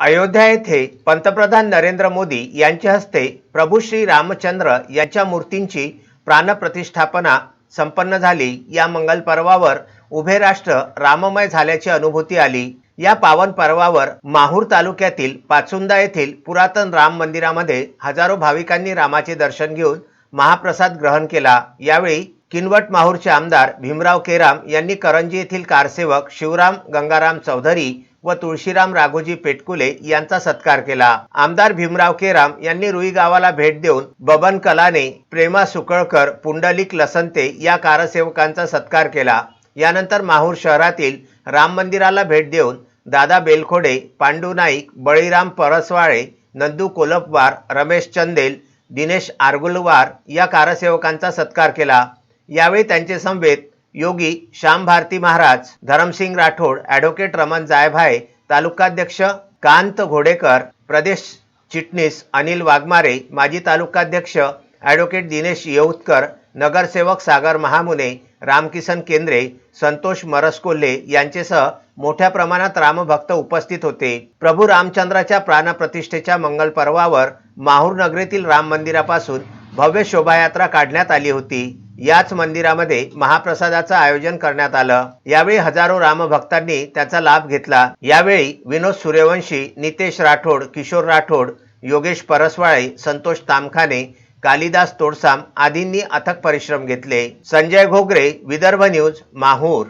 अयोध्या येथे पंतप्रधान नरेंद्र मोदी यांच्या हस्ते प्रभू श्री रामचंद्र यांच्या मूर्तींची प्राणप्रतिष्ठापना संपन्न झाली. या मंगल पर्वावर उभे राष्ट्र राममय झाल्याची अनुभूती आली. या पावन पर्वावर माहूर तालुक्यातील पाचुंदा येथील पुरातन राम मंदिरामध्ये हजारो भाविकांनी रामाचे दर्शन घेऊन महाप्रसाद ग्रहण केला. यावेळी किनवट माहूरचे आमदार भीमराव केराम यांनी करंजी येथील कारसेवक शिवराम गंगाराम चौधरी व तुळशीराम राघोजी पेटकुले यांचा सत्कार केला. आमदार भीमराव केराम यांनी रुई गावाला भेट देऊन बबन कलाने प्रेमा सुकळकर पुंडलिक लसंते या कारसेवकांचा सत्कार केला. यानंतर माहूर शहरातील राम मंदिराला भेट देऊन दादा बेलखोडे पांडू नाईक बळीराम परसवाळे नंदू कोलपवार रमेश चंदेल दिनेश आरगुलवार या कारसेवकांचा सत्कार केला. यावेळी त्यांचे समवेत योगी श्याम भारती महाराज धरमसिंग राठोड ॲडव्होकेट रमण जायभाय तालुकाध्यक्ष कांत घोडेकर प्रदेश चिटणीस अनिल वाघमारे माजी तालुकाध्यक्ष ॲडव्होकेट दिनेश येऊतकर नगरसेवक सागर महामुने रामकिसन केंद्रे संतोष मरसकोल्हे यांचेसह मोठ्या प्रमाणात रामभक्त उपस्थित होते. प्रभू रामचंद्राच्या प्राणप्रतिष्ठेच्या मंगल पर्वावर माहूर नगरीतील राम मंदिरापासून भव्य शोभायात्रा काढण्यात आली होती. याच मंदिरामध्ये महाप्रसादाचं आयोजन करण्यात आलं. यावेळी हजारो रामभक्तांनी त्याचा लाभ घेतला. यावेळी विनोद सूर्यवंशी नितेश राठोड किशोर राठोड योगेश परसवाळे संतोष तामखाने कालिदास तोडसाम आदींनी अथक परिश्रम घेतले. संजय घोगरे विदर्भ न्यूज माहूर.